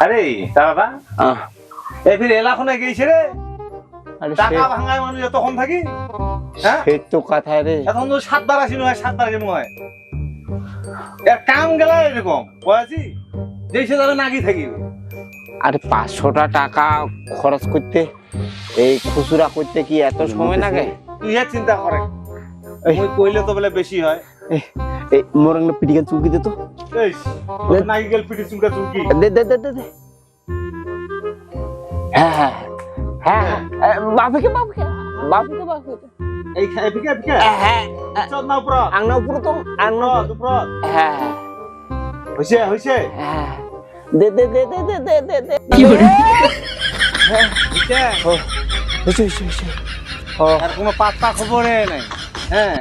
আরে দাদা আহ, এই ফির এলাখনে গেছে রে। টাকা ভাঙায় মানুষ তখন থাকি হ্যাঁ? সে তো কথা রে। এখন তো সাতবার আসি নয় সাতবার কেমন হয়। কাম গেলা এরকম বয়াছি যেসে যাবে নাকি থাকি। আরে পাঁচশোটা টাকা খরচ করতে এই খুচরা করতে কি এত সময় লাগে? তুই চিন্তা করে কইলে তো বলে বেশি হয়। এই মোর একটা পিটিকান চুলকি দে তো এই তোর নাকি গেল পিটি চুলকা চুলকি দে দে দে দে দে। হ্যাঁ হ্যাঁ হ্যাঁ হ্যাঁ বাপকে বাপকে বাপকে বাপকে এই খাই পিকে পিকে। হ্যাঁ চল না উপর। আংনা উপরে তো আংনা উপর উপর। হ্যাঁ হইছে হইছে। হ্যাঁ দে দে দে দে দে দে দে দে। হইছে। ও হয়েছে হয়েছে হয়েছে ও আর কোনো পাত্তা খবরে নাই। হ্যাঁ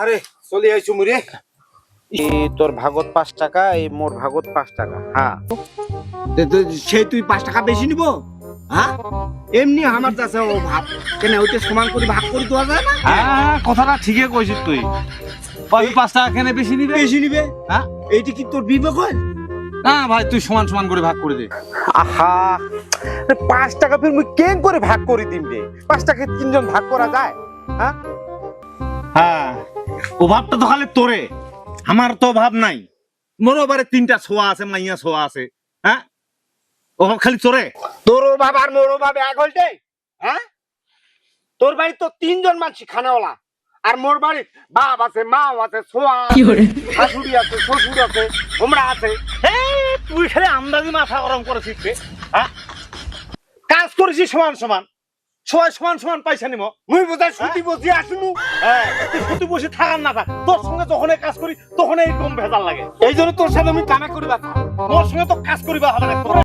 আরে চলে আইছু মুরে তোর ভাগত পাঁচ টাকা এই মোর ভাগত পাঁচ টাকা। হ্যাঁ সে তুই পাঁচ টাকা বেশি নিব? হ্যাঁ এমনি আমার কাছে ও ভাব কেন ওইটা সমান করে ভাগ করে দেওয়া যায় না? হ্যাঁ কথাটা ঠিকই কইছিস তুই। ওই পাঁচ টাকা কেনে বেশি নিবে? বেশি নিবে? হ্যাঁ। এইটা কি তোর বিবেক হয়? না ভাই তুই সমান সমান করে ভাগ করে দে। আহা পাঁচ টাকা ফির মুই কেন করে ভাগ করে দিম রে? পাঁচ টাকা তিনজন ভাগ করা যায় হ্যাঁ? অভাবটা তো খালি তোরে। আমার তো অভাব নাই। মোরও বারে তিনটা ছোয়া আছে মাইয়া ছোয়া আছে। হ্যাঁ? অভাব খালি তোরে? তোর বাবা আর মোর বাবা এক হলটে হ্যাঁ? তোর বাড়ি তো তিনজন মানুষ খানাওয়ালা। আর মোর বাড়ি বাপ আছে মা আছে ছোয়া শাশুড়ি আছে শ্বশুর আছে তোমরা আছে। এই, তুই খালি আন্দাজি মাথা গরম করেছিস রে, হ্যাঁ? কাজ করেছিস সমান সমান। সবাই সমান সমান পয়সা নিব। মুই বোধহয় ছুটি বসে আসুনু ছুটি তুই শুধু বসে থাকার না থাক। তোর সঙ্গে যখন কাজ করি তখন এই কম ভেজাল লাগে। এই জন্য তোর সাথে আমি কামে করিবা তোর সঙ্গে তো কাজ করিবা হবে না। তোর